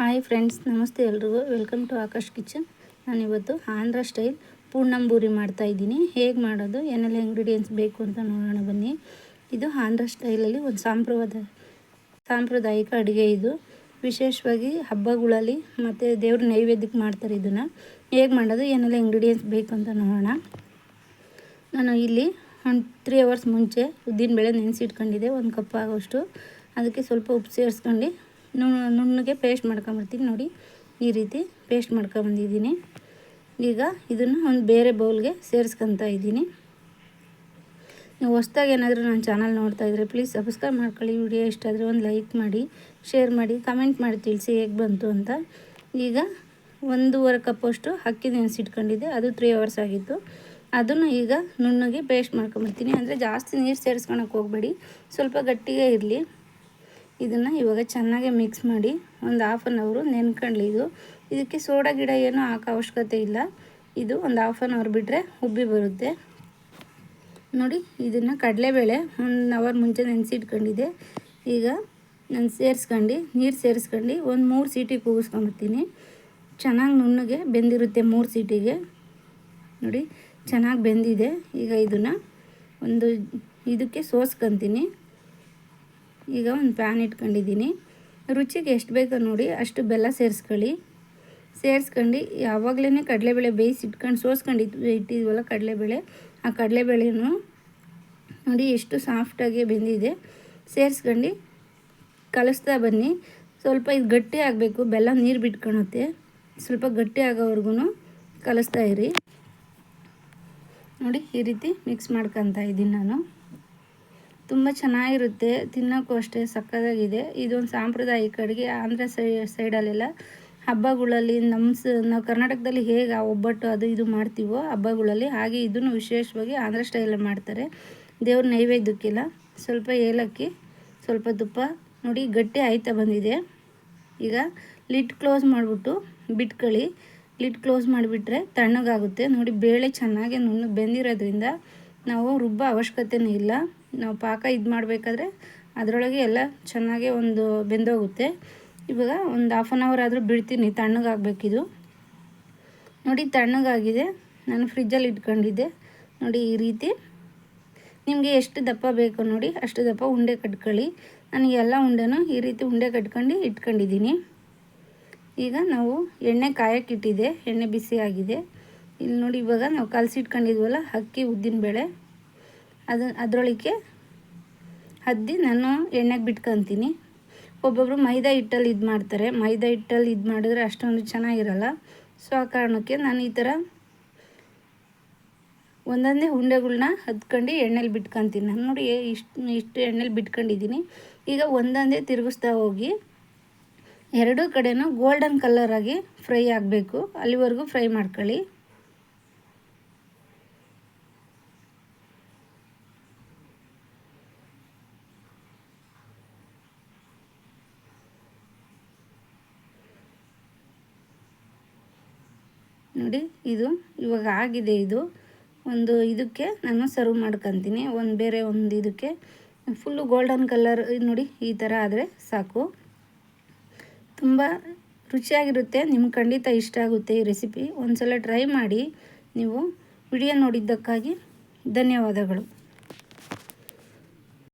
Hi friends, ನಮಸ್ತೆ ಎಲ್ರಿಗೂ. Welcome to Akash kitchen. ನಾನಿವತ್ತು ಆಂಧ್ರ ಸ್ಟೈಲ್ ಪೂರ್ಣಂಬೂರಿ ಮಾಡ್ತಾಯಿದ್ದೀನಿ ಹೇಗೆ ಮಾಡೋದು, ಏನೆಲ್ಲ ಇಂಗ್ರೀಡಿಯೆಂಟ್ಸ್ ಬೇಕು ಅಂತ ನೋಡೋಣ ಬನ್ನಿ. ಇದು ಆಂಧ್ರ ಸ್ಟೈಲಲ್ಲಿ ಒಂದು ಸಾಂಪ್ರದಾಯ ಸಾಂಪ್ರದಾಯಿಕ ಅಡುಗೆ ಇದು. ವಿಶೇಷವಾಗಿ ಹಬ್ಬಗಳಲ್ಲಿ ಮತ್ತು ದೇವ್ರ ನೈವೇದ್ಯಕ್ಕೆ ಮಾಡ್ತಾರೆ ಇದನ್ನು. ಹೇಗೆ ಮಾಡೋದು, ಏನೆಲ್ಲ ಇಂಗ್ರೀಡಿಯೆಂಟ್ಸ್ ಬೇಕು ಅಂತ ನೋಡೋಣ. ನಾನು ಇಲ್ಲಿ ಒಂದು ತ್ರೀ ಅವರ್ಸ್ ಮುಂಚೆ ಉದ್ದಿನಬೇಳೆ ನೆನೆಸಿಟ್ಕೊಂಡಿದ್ದೆ, ಒಂದು ಕಪ್ ಆಗೋಷ್ಟು. ಅದಕ್ಕೆ ಸ್ವಲ್ಪ ಉಪ್ಪು ಸೇರಿಸ್ಕೊಂಡು ನುಣ್ಣಗೆ ಪೇಸ್ಟ್ ಮಾಡ್ಕೊಂಬರ್ತೀನಿ ನೋಡಿ. ಈ ರೀತಿ ಪೇಸ್ಟ್ ಮಾಡ್ಕೊಂಬಂದಿದ್ದೀನಿ. ಈಗ ಇದನ್ನು ಒಂದು ಬೇರೆ ಬೌಲ್ಗೆ ಸೇರಿಸ್ಕೊತಾ ಇದ್ದೀನಿ. ನೀವು ಹೊಸ್ದಾಗಿ ಏನಾದರೂ ನನ್ನ ಚಾನಲ್ ನೋಡ್ತಾ ಇದ್ದರೆ ಪ್ಲೀಸ್ ಸಬ್ಸ್ಕ್ರೈಬ್ ಮಾಡ್ಕೊಳ್ಳಿ. ವಿಡಿಯೋ ಇಷ್ಟ ಆದರೆ ಒಂದು ಲೈಕ್ ಮಾಡಿ ಶೇರ್ ಮಾಡಿ ಕಮೆಂಟ್ ಮಾಡಿ ತಿಳಿಸಿ ಹೇಗೆ ಬಂತು ಅಂತ. ಈಗ ಒಂದೂವರೆ ಕಪ್ಪಷ್ಟು ಅಕ್ಕಿ ನೆನೆಸಿಟ್ಕೊಂಡಿದ್ದೆ ಅದು ತ್ರೀ ಅವರ್ಸ್ ಆಗಿತ್ತು. ಅದನ್ನು ಈಗ ನುಣ್ಣಗೆ ಪೇಸ್ಟ್ ಮಾಡ್ಕೊಂಬರ್ತೀನಿ. ಅಂದರೆ ಜಾಸ್ತಿ ನೀರು ಸೇರಿಸ್ಕೊಳಕ್ಕೆ ಹೋಗಬೇಡಿ. ಸ್ವಲ್ಪ ಗಟ್ಟಿಗೆ ಇರಲಿ. ಇದನ್ನು ಇವಾಗ ಚೆನ್ನಾಗಿ ಮಿಕ್ಸ್ ಮಾಡಿ ಒಂದು ಹಾಫ್ ಆನ್ ಅವರು ನೆನ್ಕೊಳ್ಳಿ ಇದು. ಇದಕ್ಕೆ ಸೋಡಾ ಗಿಡ ಏನೂ ಹಾಕೋ ಅವಶ್ಯಕತೆ ಇಲ್ಲ. ಇದು ಒಂದು ಹಾಫ್ ಆನ್ ಅವರ್ ಬಿಟ್ಟರೆ ಉಬ್ಬಿ ಬರುತ್ತೆ. ನೋಡಿ, ಇದನ್ನು ಕಡಲೆಬೇಳೆ ಒಂದು ಅವರ್ ಮುಂಚೆ ನೆನೆಸಿಟ್ಕೊಂಡಿದ್ದೆ. ಈಗ ನಾನು ಸೇರಿಸ್ಕೊಂಡು, ನೀರು ಸೇರಿಸ್ಕೊಂಡು ಒಂದು ಮೂರು ಸೀಟಿ ಕೂಗಿಸ್ಕೊಂಬರ್ತೀನಿ. ಚೆನ್ನಾಗಿ ನುಣ್ಣಗೆ ಬೆಂದಿರುತ್ತೆ ಮೂರು ಸೀಟಿಗೆ. ನೋಡಿ, ಚೆನ್ನಾಗಿ ಬೆಂದಿದೆ. ಈಗ ಇದನ್ನು ಒಂದು ಇದಕ್ಕೆ ಸೋಸ್ಕೊತೀನಿ. ಈಗ ಒಂದು ಪ್ಯಾನ್ ಇಟ್ಕೊಂಡಿದ್ದೀನಿ. ರುಚಿಗೆ ಎಷ್ಟು ಬೇಕೋ ನೋಡಿ ಅಷ್ಟು ಬೆಲ್ಲ ಸೇರಿಸ್ಕೊಳ್ಳಿ. ಸೇರಿಸ್ಕೊಂಡು ಯಾವಾಗಲೇ ಕಡಲೆಬೇಳೆ ಬೇಯಿಸಿ ಇಟ್ಕೊಂಡು ಸೋಸ್ಕೊಂಡು ಇಟ್ಟಿದ್ವಲ್ಲ ಕಡಲೆಬೇಳೆ, ಆ ಕಡಲೆಬೇಳೆನೂ ನೋಡಿ ಎಷ್ಟು ಸಾಫ್ಟಾಗಿ ಬೆಂದಿದೆ. ಸೇರಿಸ್ಕೊಂಡು ಕಲಿಸ್ತಾ ಬನ್ನಿ. ಸ್ವಲ್ಪ ಇದು ಗಟ್ಟಿ ಆಗಬೇಕು, ಬೆಲ್ಲ ನೀರು ಬಿಟ್ಕೊಳುತ್ತೆ. ಸ್ವಲ್ಪ ಗಟ್ಟಿ ಆಗೋವರೆಗೂ ಕಲಿಸ್ತಾ ಇರಿ. ನೋಡಿ ಈ ರೀತಿ ಮಿಕ್ಸ್ ಮಾಡ್ಕೊತಾ ಇದ್ದೀನಿ ನಾನು. ತುಂಬ ಚೆನ್ನಾಗಿರುತ್ತೆ, ತಿನ್ನೋಕ್ಕೂ ಅಷ್ಟೇ ಸಕ್ಕತ್ತಾಗಿದೆ. ಇದೊಂದು ಸಾಂಪ್ರದಾಯಿಕ ಅಡುಗೆ ಆಂಧ್ರ ಸೈ, ಸೈಡಲ್ಲೆಲ್ಲ ಹಬ್ಬಗಳಲ್ಲಿ ನಮ್ಮ ಸ, ನಾವು ಕರ್ನಾಟಕದಲ್ಲಿ ಹೇಗೆ ಒಬ್ಬಟ್ಟು ಅದು ಇದು ಮಾಡ್ತೀವೋ ಹಬ್ಬಗಳಲ್ಲಿ ಹಾಗೆ ಇದನ್ನು ವಿಶೇಷವಾಗಿ ಆಂಧ್ರ ಸ್ಟೈಲಲ್ಲಿ ಮಾಡ್ತಾರೆ. ದೇವ್ರ ನೈವೇದ್ಯಕ್ಕಿಲ್ಲ ಸ್ವಲ್ಪ ಏಲಕ್ಕಿ, ಸ್ವಲ್ಪ ತುಪ್ಪ ನೋಡಿ ಗಟ್ಟಿ ಆಯ್ತಾ ಬಂದಿದೆ. ಈಗ ಲಿಡ್ ಕ್ಲೋಸ್ ಮಾಡಿಬಿಟ್ಟು ಬಿಟ್ಕೊಳ್ಳಿ ಲಿಡ್ ಕ್ಲೋಸ್ ಮಾಡಿಬಿಟ್ರೆ ತಣ್ಣಗಾಗುತ್ತೆ. ನೋಡಿ ಬೇಳೆ ಚೆನ್ನಾಗಿ ನುಣ್ಣು ಬೆಂದಿರೋದ್ರಿಂದ ನಾವು ರುಬ್ಬ ಅವಶ್ಯಕತೆಯೇ ಇಲ್ಲ. ನಾವು ಪಾಕ ಇದು ಮಾಡಬೇಕಾದ್ರೆ ಅದರೊಳಗೆ ಎಲ್ಲ ಚೆನ್ನಾಗಿ ಒಂದು ಬೆಂದೋಗುತ್ತೆ. ಇವಾಗ ಒಂದು ಹಾಫ್ ಆನ್ ಅವರ್ ಆದರೂ ಬಿಡ್ತೀನಿ ತಣ್ಣಗಾಗಬೇಕಿದು ನೋಡಿ ತಣ್ಣಗಾಗಿದೆ ನಾನು ಫ್ರಿಜ್ಜಲ್ಲಿ ಇಟ್ಕೊಂಡಿದ್ದೆ. ನೋಡಿ, ಈ ರೀತಿ. ನಿಮಗೆ ಎಷ್ಟು ದಪ್ಪ ಬೇಕು ನೋಡಿ, ಅಷ್ಟು ದಪ್ಪ ಉಂಡೆ ಕಟ್ಕೊಳ್ಳಿ. ನನಗೆ ಎಲ್ಲ ಉಂಡೆನೂ ಈ ರೀತಿ ಉಂಡೆ ಕಟ್ಕೊಂಡು ಇಟ್ಕೊಂಡಿದ್ದೀನಿ. ಈಗ ನಾವು ಎಣ್ಣೆ ಕಾಯಕ್ಕಿಟ್ಟಿದೆ ಎಣ್ಣೆ ಬಿಸಿ ಆಗಿದೆ. ಇಲ್ಲಿ ನೋಡಿ, ಇವಾಗ ನಾವು ಕಲಸಿಟ್ಕೊಂಡಿದ್ವಲ್ಲ, ಅಕ್ಕಿ ಉದ್ದಿನಬೇಳೆ ಅದು ಅದರೊಳಗೆ ಹದ್ದಿ ನಾನು ಎಣ್ಣೆಗೆ ಬಿಟ್ಕೊತೀನಿ. ಒಬ್ಬೊಬ್ಬರು ಮೈದಾ ಹಿಟ್ಟಲ್ಲಿ ಇದು ಮಾಡ್ತಾರೆ. ಮೈದಾ ಹಿಟ್ಟಲ್ಲಿ ಇದು ಮಾಡಿದ್ರೆ ಅಷ್ಟೊಂದು ಚೆನ್ನಾಗಿರಲ್ಲ. ಸೊ, ಆ ಕಾರಣಕ್ಕೆ ನಾನು ಈ ಥರ ಒಂದೊಂದೇ ಉಂಡೆಗಳ್ನ ಹದ್ಕೊಂಡು ಎಣ್ಣೆಲಿ ಬಿಟ್ಕೊತೀನಿ. ನಾನು ನೋಡಿ ಇಷ್ಟು ಇಷ್ಟು ಎಣ್ಣೆಲಿ ಬಿಟ್ಕೊಂಡಿದ್ದೀನಿ. ಈಗ ಒಂದೊಂದೇ ತಿರುಗಿಸ್ತಾ ಹೋಗಿ ಎರಡೂ ಕಡೆನೂ ಗೋಲ್ಡನ್ ಕಲರಾಗಿ ಫ್ರೈ ಆಗಬೇಕು. ಅಲ್ಲಿವರೆಗೂ ಫ್ರೈ ಮಾಡ್ಕೊಳ್ಳಿ. ನೋಡಿ, ಇದು ಇವಾಗ ಆಗಿದೆ ಇದು. ಒಂದು ಇದಕ್ಕೆ ನಾನು ಸರ್ವ್ ಮಾಡ್ಕೊತೀನಿ. ಒಂದು ಬೇರೆ ಒಂದು ಇದಕ್ಕೆ. ಫುಲ್ಲು ಗೋಲ್ಡನ್ ಕಲರ್ ನೋಡಿ, ಈ ಥರ ಆದರೆ ಸಾಕು. ತುಂಬ ರುಚಿಯಾಗಿರುತ್ತೆ. ನಿಮ್ಗೆ ಖಂಡಿತ ಇಷ್ಟ ಆಗುತ್ತೆ ಈ ರೆಸಿಪಿ ಒಂದು ಸಲ ಟ್ರೈ ಮಾಡಿ ನೀವು ವಿಡಿಯೋ ನೋಡಿದ್ದಕ್ಕಾಗಿ ಧನ್ಯವಾದಗಳು.